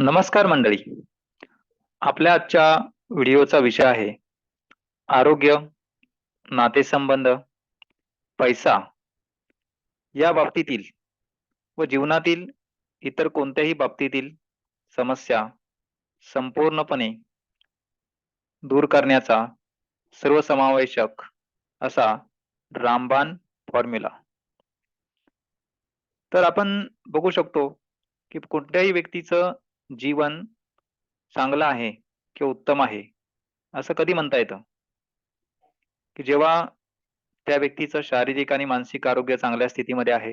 नमस्कार मंडळी. आपल्या आजच्या व्हिडिओचा विषय आहे आरोग्य, नातेसंबंध, पैसा या बाबतीतील व जीवनातील इतर कोणत्याही बाबतीतील समस्या संपूर्णपणे दूर करण्याचा सर्वसमावेशक असा रामबाण फॉर्म्युला. तर आपण बघू शकतो, की कोणत्याही व्यक्तीचं जीवन चांगलं आहे किंवा उत्तम आहे, असं कधी म्हणता येतं? की जेव्हा त्या व्यक्तीचं शारीरिक आणि मानसिक आरोग्य चांगल्या स्थितीमध्ये आहे.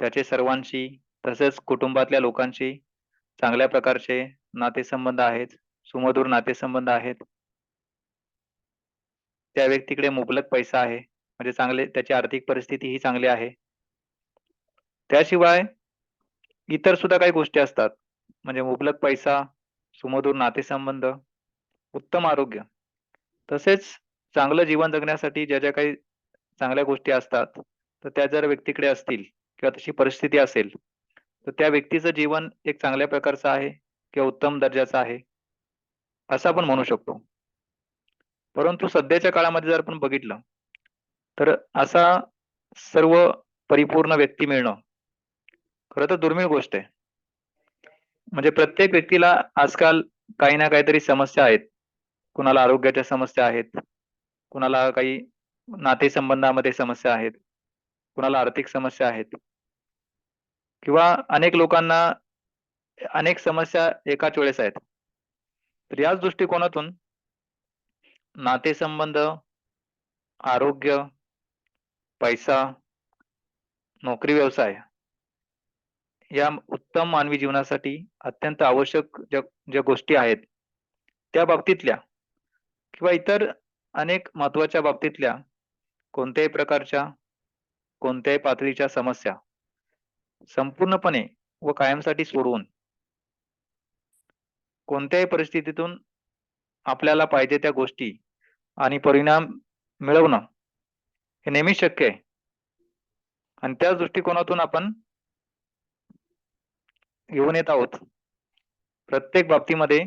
त्याचे सर्वांशी तसेच कुटुंबातल्या लोकांशी चांगल्या प्रकारचे नातेसंबंध आहेत, सुमधूर नातेसंबंध आहेत. त्या व्यक्तीकडे मुबलक पैसा आहे, म्हणजे चांगले त्याची आर्थिक परिस्थिती ही चांगली आहे. त्याशिवाय इतर सुद्धा काही गोष्टी असतात. म्हणजे मुबलक पैसा, सुमधुर नातेसंबंध, उत्तम आरोग्य, तसेच चांगलं जीवन जगण्यासाठी ज्या ज्या काही चांगल्या गोष्टी असतात, तर त्या जर व्यक्तीकडे असतील किंवा तशी परिस्थिती असेल, तर त्या व्यक्तीचं जीवन एक चांगल्या प्रकारचं आहे किंवा उत्तम दर्जाचं आहे, असं आपण म्हणू शकतो. परंतु सध्याच्या काळामध्ये जर आपण बघितलं, तर असा सर्व परिपूर्ण व्यक्ती मिळणं खरं तर दुर्मिळ गोष्ट आहे. म्हणजे प्रत्येक व्यक्तीला आजकाल काही ना काहीतरी समस्या आहेत. कुणाला आरोग्याच्या समस्या आहेत, कुणाला काही नातेसंबंधामध्ये समस्या आहेत, कुणाला आर्थिक समस्या आहेत. किंवा अनेक लोकांना अनेक समस्या एकाच वेळेस आहेत. तर याच दृष्टिकोनातून नातेसंबंध, आरोग्य, पैसा, नोकरी व्यवसाय या उत्तम मानवी जीवनासाठी अत्यंत आवश्यक ज्या ज्या गोष्टी आहेत, त्या बाबतीतल्या किंवा इतर अनेक महत्त्वाच्या बाबतीतल्या कोणत्याही प्रकारच्या, कोणत्याही पातळीच्या समस्या संपूर्णपणे व कायमसाठी सोडवून कोणत्याही परिस्थितीतून आपल्याला पाहिजे त्या गोष्टी आणि परिणाम मिळवणं हे नेहमीच शक्य आहे. आणि त्याच दृष्टिकोनातून आपण घेऊन येत आहोत. प्रत्येक बाबतीमध्ये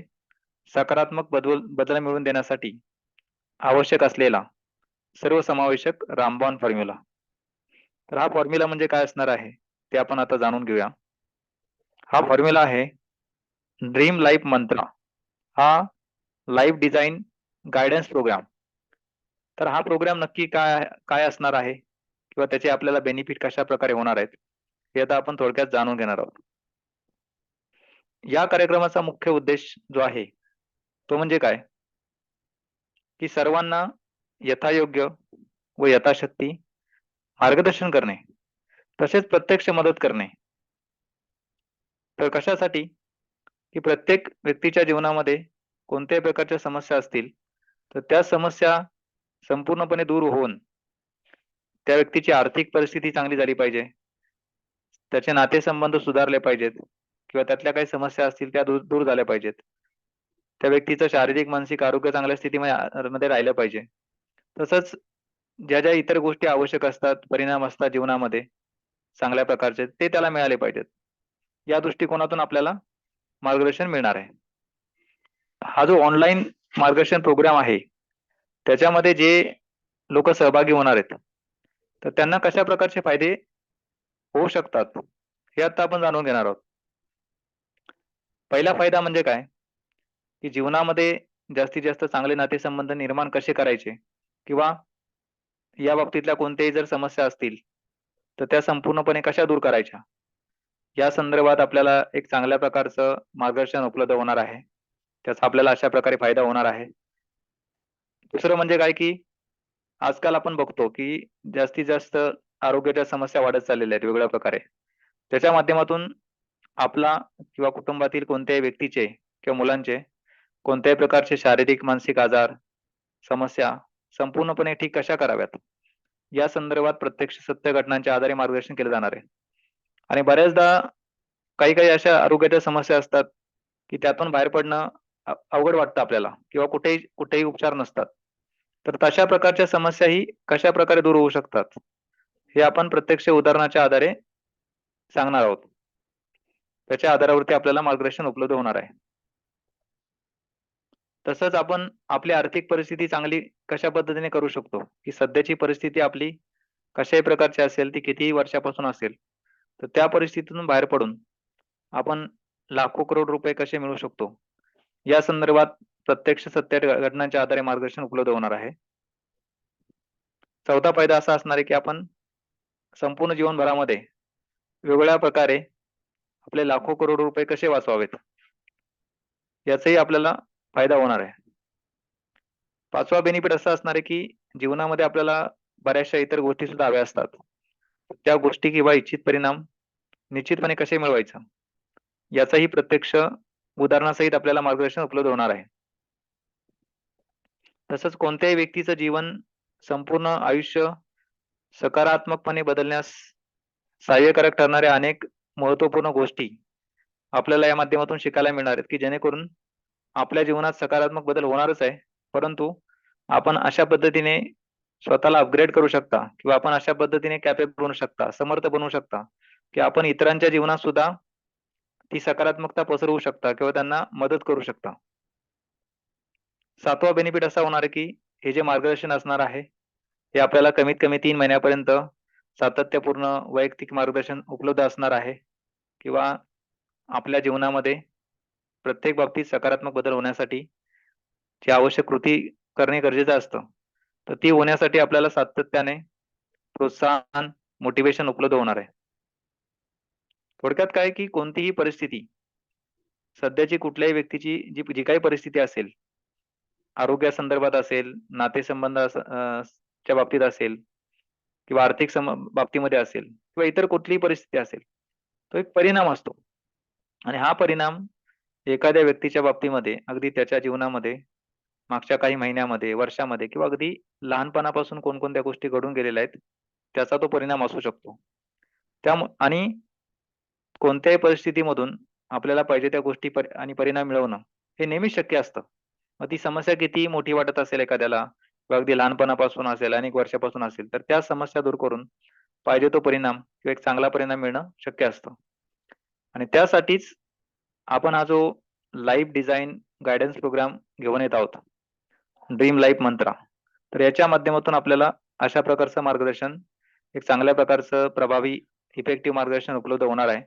सकारात्मक बदल बदल मिळवून देण्यासाठी आवश्यक असलेला सर्वसमावेशक रामबाण फॉर्म्युला. तर हा फॉर्म्युला म्हणजे काय असणार आहे, ते आपण आता जाणून घेऊया. हा फॉर्म्युला आहे ड्रीम लाईफ मंत्र. हा लाईफ डिझाईन गायडन्स प्रोग्राम. तर हा प्रोग्राम नक्की काय काय असणार आहे किंवा त्याचे आपल्याला बेनिफिट कशा प्रकारे होणार आहेत, हे आता आपण थोडक्यात जाणून घेणार आहोत. या कार्यक्रमाचा मुख्य उद्देश जो आहे, तो म्हणजे काय? की सर्वांना यथायोग्य व यथाशक्ती मार्गदर्शन करणे, तसेच प्रत्यक्ष मदत करणे. तर कशासाठी? की प्रत्येक व्यक्तीच्या जीवनामध्ये कोणत्याही प्रकारच्या समस्या असतील, तर त्या समस्या संपूर्णपणे दूर होऊन त्या व्यक्तीची आर्थिक परिस्थिती चांगली झाली पाहिजे. त्याचे नातेसंबंध सुधारले पाहिजेत किंवा त्यातल्या काही समस्या असतील त्या दूर दूर झाल्या पाहिजेत. त्या व्यक्तीचं शारीरिक, मानसिक आरोग्य चांगल्या स्थितीमध्ये मध्ये राहिलं पाहिजे. तसंच ज्या ज्या इतर गोष्टी आवश्यक असतात, परिणाम असतात जीवनामध्ये चांगल्या प्रकारचे, ते त्याला मिळाले पाहिजेत. या दृष्टिकोनातून आपल्याला मार्गदर्शन मिळणार आहे. हा जो ऑनलाईन मार्गदर्शन प्रोग्राम आहे, त्याच्यामध्ये जे लोक सहभागी होणार आहेत, तर त्यांना कशा प्रकारचे फायदे होऊ शकतात, हे आता आपण जाणून घेणार आहोत. पहिला फायदा म्हणजे काय? की जीवनामध्ये जास्तीत जास्त चांगले नातेसंबंध निर्माण कसे करायचे किंवा या बाबतीतल्या कोणत्याही जर समस्या असतील, तर त्या संपूर्णपणे कशा दूर करायच्या? या संदर्भात आपल्याला एक चांगल्या प्रकारचं मार्गदर्शन उपलब्ध होणार आहे. त्याचा आपल्याला अशा प्रकारे फायदा होणार आहे. दुसरं म्हणजे काय की आजकाल आपण बघतो की जास्तीत जास्त आरोग्याच्या समस्या वाढत चाललेल्या आहेत वेगवेगळ्या प्रकारे. त्याच्या माध्यमातून आपला किंवा कुटुंबातील कोणत्याही व्यक्तीचे किंवा मुलांचे कोणत्याही प्रकारचे शारीरिक, मानसिक आजार, समस्या संपूर्णपणे ठीक कशा कराव्यात, या संदर्भात प्रत्यक्ष सत्य घटनांच्या आधारे मार्गदर्शन केले जाणार आहे. आणि बऱ्याचदा काही काही अशा आरोग्याच्या समस्या असतात, की त्यातून बाहेर पडणं अवघड वाटतं आपल्याला किंवा कुठेही कुठेही उपचार नसतात. तर तशा प्रकारच्या समस्याही कशाप्रकारे दूर होऊ शकतात, हे आपण प्रत्यक्ष उदाहरणाच्या आधारे सांगणार आहोत. त्याच्या आधारावरती आपल्याला मार्गदर्शन उपलब्ध होणार आहे. तसंच आपण आपली आर्थिक परिस्थिती चांगली कशा पद्धतीने करू शकतो? की सध्याची परिस्थिती आपली कशाही प्रकारची असेल ती कितीही वर्षापासून असेल तर त्या परिस्थितीतून बाहेर पडून आपण लाखो करोड रुपये कसे मिळवू शकतो? या संदर्भात प्रत्यक्ष सत्य घटनांच्या आधारे मार्गदर्शन उपलब्ध होणार आहे. चौथा फायदा असा असणार आहे की आपण संपूर्ण जीवनभरामध्ये वेगवेगळ्या प्रकारे आपले लाखो करोड रुपये कसे वाचवावेत? याचाही आपल्याला फायदा होणार आहे. पाचवा बेनिफिट असा असणार आहे की जीवनामध्ये आपल्याला बऱ्याचशा इतर गोष्टी सुद्धा हव्या असतात. त्या गोष्टी किंवा इच्छित परिणाम निश्चितपणे कसे मिळवायचं? याचाही प्रत्यक्ष उदाहरणासहित आपल्याला मार्गदर्शन उपलब्ध होणार आहे. तसंच कोणत्याही व्यक्तीचं जीवन संपूर्ण आयुष्य सकारात्मकपणे बदलण्यास सहाय्यकारक ठरणाऱ्या अनेक महत्त्वपूर्ण गोष्टी आपल्याला या माध्यमातून शिकायला मिळणार आहेत की जेणेकरून आपल्या जीवनात सकारात्मक बदल होणारच आहे. परंतु आपण अशा पद्धतीने स्वतःला अपग्रेड करू शकता किंवा आपण अशा पद्धतीने कॅपेबल बनू शकता समर्थ बनवू शकता की आपण इतरांच्या जीवनात सुद्धा ती सकारात्मकता पसरवू शकता किंवा त्यांना मदत करू शकता. सातवा बेनिफिट असा होणार आहे की हे जे मार्गदर्शन असणार आहे हे आपल्याला कमीत कमी तीन महिन्यापर्यंत सातत्यपूर्ण वैयक्तिक मार्गदर्शन उपलब्ध असणार आहे. किंवा आपल्या जीवनामध्ये प्रत्येक बाबतीत सकारात्मक बदल होण्यासाठी जी आवश्यक कृती करणे गरजेचं असतं तर ती होण्यासाठी आपल्याला सातत्याने प्रोत्साहन मोटिवेशन उपलब्ध होणार आहे. थोडक्यात काय की कोणतीही परिस्थिती सध्याची कुठल्याही व्यक्तीची जी जी काही परिस्थिती असेल आरोग्यासंदर्भात असेल नातेसंबंध च्या बाबतीत असेल किंवा आर्थिक सम बाबतीमध्ये असेल किंवा इतर कुठलीही परिस्थिती असेल तो एक परिणाम असतो. आणि हा परिणाम एखाद्या व्यक्तीच्या बाबतीमध्ये अगदी त्याच्या जीवनामध्ये मागच्या काही महिन्यामध्ये वर्षामध्ये किंवा अगदी लहानपणापासून कोणकोणत्या गोष्टी घडून गेलेल्या आहेत त्याचा तो परिणाम असू शकतो. त्यामु आणि कोणत्याही परिस्थितीमधून आपल्याला पाहिजे त्या गोष्टी परि- आणि परिणाम मिळवणं हे नेहमीच शक्य असतं. मग ती समस्या किती मोठी वाटत असेल एखाद्याला किंवा अगदी लहानपणापासून असेल अनेक वर्षापासून असेल तर त्या समस्या दूर करून पाहिजे तो परिणाम किंवा एक चांगला परिणाम मिळणं शक्य असतं. आणि त्यासाठीच आपण हा जो लाईफ डिझाईन गायडन्स प्रोग्राम घेऊन येत आहोत ड्रीम लाईफ मंत्रा तर याच्या माध्यमातून आपल्याला अशा प्रकारचं मार्गदर्शन एक चांगल्या प्रकारचं प्रभावी इफेक्टिव्ह मार्गदर्शन उपलब्ध होणार आहे.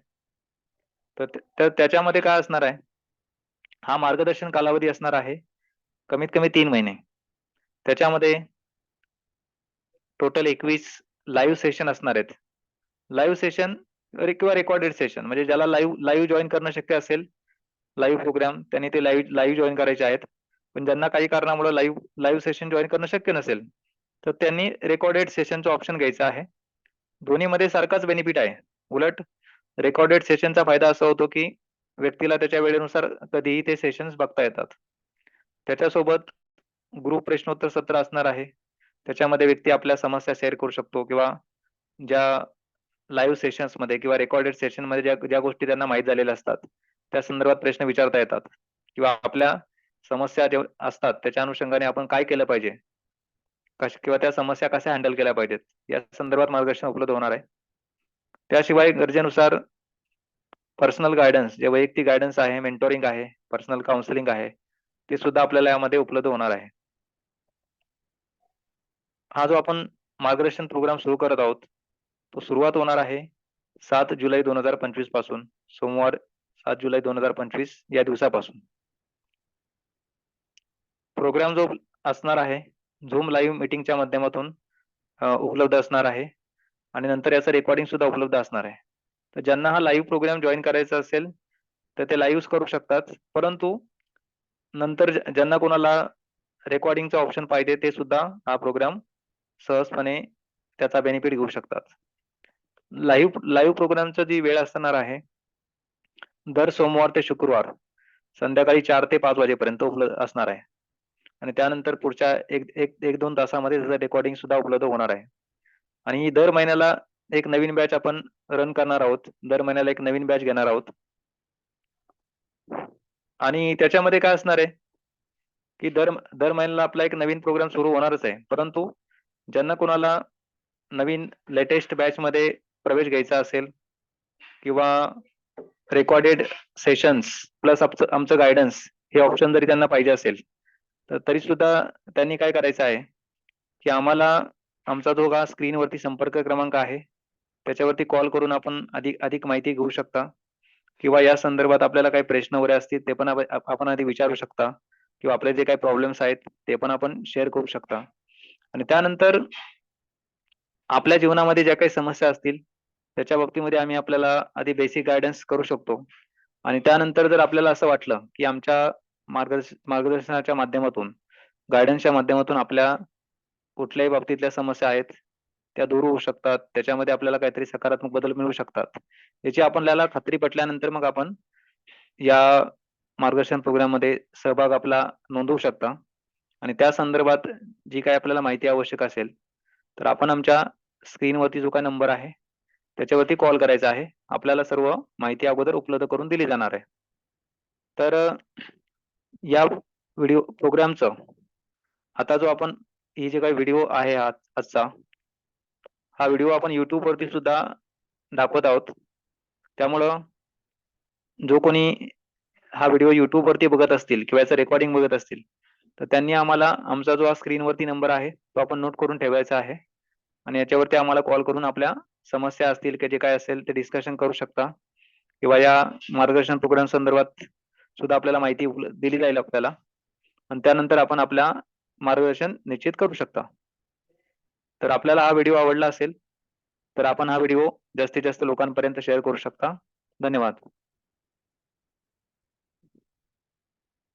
तर तर त्याच्यामध्ये काय असणार आहे? हा मार्गदर्शन कालावधी असणार आहे कमीत कमी तीन महिने. त्याच्यामध्ये टोटल एकवीस लाईव्ह सेशन असणार आहेत. लाईव्ह सेशन किंवा रेकॉर्डेड सेशन म्हणजे ज्याला लाईव्ह लाईव्ह जॉईन करणं शक्य असेल लाईव्ह प्रोग्राम त्यांनी ते लाईव्ह लाईव्ह जॉईन करायचे आहेत. पण ज्यांना काही कारणामुळे लाईव्ह लाईव्ह सेशन जॉईन करणं शक्य नसेल तर त्यांनी रेकॉर्डेड सेशनचा ऑप्शन घ्यायचा आहे. दोन्हीमध्ये सारखाच बेनिफिट आहे. उलट रेकॉर्डेड सेशनचा फायदा असा होतो की व्यक्तीला त्याच्या वेळेनुसार कधीही ते सेशन्स बघता येतात. त्याच्यासोबत ग्रुप प्रश्नोत्तर सत्र असणार आहे. त्याच्यामध्ये व्यक्ती आपल्या समस्या शेअर करू शकतो किंवा ज्या लाईव्ह सेशन्समध्ये किंवा रेकॉर्डेड सेशनमध्ये ज्या ज्या गोष्टी त्यांना माहीत झालेल्या असतात त्या संदर्भात प्रश्न विचारता येतात. किंवा आपल्या समस्या जे असतात त्याच्या अनुषंगाने आपण काय केलं पाहिजे? कश किंवा त्या समस्या कशा हँडल केल्या पाहिजेत? या संदर्भात मार्गदर्शन उपलब्ध होणार आहे. त्याशिवाय गरजेनुसार पर्सनल गायडन्स जे वैयक्तिक गायडन्स आहे मेंटोरिंग आहे पर्सनल काउन्सिलिंग आहे ते सुद्धा आपल्याला यामध्ये उपलब्ध होणार आहे. हा जो आपण मार्गदर्शन प्रोग्राम सुरू करत आहोत तो सुरुवात होणार आहे सात जुलै दोन हजार पंचवीसपासून सोमवार सात जुलै दोन हजार पंचवीस या दिवसापासून. प्रोग्राम जो असणार आहे झूम लाईव्ह मीटिंगच्या माध्यमातून उपलब्ध असणार आहे आणि नंतर याचं रेकॉर्डिंग सुद्धा उपलब्ध असणार आहे. तर ज्यांना हा लाईव्ह प्रोग्राम जॉईन करायचा असेल तर ते लाईव्ह करू शकतात. परंतु नंतर ज्यांना कोणाला रेकॉर्डिंगचा ऑप्शन पाहिजे ते सुद्धा हा प्रोग्राम सहजपणे त्याचा बेनिफिट घेऊ शकतात. लाईव्ह लाईव्ह प्रोग्रामचं जी वेळ असणार आहे दर सोमवार ते शुक्रवार संध्याकाळी चार ते पाच वाजेपर्यंत उपलब्ध असणार आहे. आणि त्यानंतर पुढच्या एक एक एक दोन तासामध्ये त्याचं रेकॉर्डिंग सुद्धा उपलब्ध होणार आहे. आणि दर महिन्याला एक नवीन बॅच आपण रन करणार आहोत. दर महिन्याला एक नवीन बॅच घेणार आहोत. आणि त्याच्यामध्ये काय असणार आहे? की दर दर महिन्याला आपला एक नवीन प्रोग्राम सुरू होणारच आहे. परंतु ज्यांना कोणाला नवीन लेटेस्ट बॅच मध्ये प्रवेश घ्यायचा असेल किंवा रेकॉर्डेड सेशन्स प्लस आमचं आमचं गायडन्स हे ऑप्शन जरी त्यांना पाहिजे असेल तर तरी सुद्धा त्यांनी काय करायचं आहे की आम्हाला आमचा जो का स्क्रीनवरती संपर्क क्रमांक आहे त्याच्यावरती कॉल करून आपण अधिक अधिक माहिती घेऊ शकता. किंवा या संदर्भात आपल्याला काही प्रश्न वगैरे असतील ते पण आपण आधी विचारू शकता. किंवा आपले जे काही प्रॉब्लेम्स आहेत ते पण आपण शेअर करू शकता. आणि त्यानंतर आपल्या जीवनामध्ये ज्या काही समस्या असतील त्याच्या बाबतीमध्ये आम्ही आपल्याला आधी बेसिक गायडन्स करू शकतो. आणि त्यानंतर जर आपल्याला असं वाटलं की आमच्या मार्गदर्श मार्गदर्शनाच्या माध्यमातून गायडन्सच्या माध्यमातून आपल्या कुठल्याही बाबतीतल्या समस्या आहेत त्या दूर होऊ शकतात त्याच्यामध्ये आपल्याला काहीतरी सकारात्मक बदल मिळू शकतात याची आपल्याला खात्री पटल्यानंतर मग आपण या मार्गदर्शन प्रोग्राममध्ये सहभाग आपला नोंदवू शकता. आणि त्या संदर्भात जी काही आपल्याला माहिती आवश्यक असेल तर आपण आमच्या स्क्रीनवरती जो काही नंबर आहे त्याच्यावरती कॉल करायचा आहे. आपल्याला सर्व माहिती अगोदर उपलब्ध करून दिली जाणार आहे. तर या व्हिडिओ प्रोग्रामचं आता जो आपण ही जे काही व्हिडिओ आहे आजचा हा व्हिडिओ आपण युट्यूबवरती सुद्धा दाखवत आहोत. त्यामुळं जो कोणी हा व्हिडिओ युट्यूबवरती बघत असतील किंवा याचं रेकॉर्डिंग बघत असतील तर त्यांनी आम्हाला आमचा जो स्क्रीनवरती नंबर आहे तो आपण नोट करून ठेवायचा आहे. आणि याच्यावरती आम्हाला कॉल करून आपल्या समस्या असतील की जे काय असेल ते डिस्कशन करू शकता. किंवा या मार्गदर्शन प्रोग्राम संदर्भात सुद्धा आपल्याला माहिती दिली जाईल आपल्याला. आणि त्यानंतर आपण आपल्या मार्गदर्शन निश्चित करू शकता. तर आपल्याला हा व्हिडिओ आवडला असेल तर आपण हा व्हिडिओ जास्तीत जास्त लोकांपर्यंत शेअर करू शकता. धन्यवाद.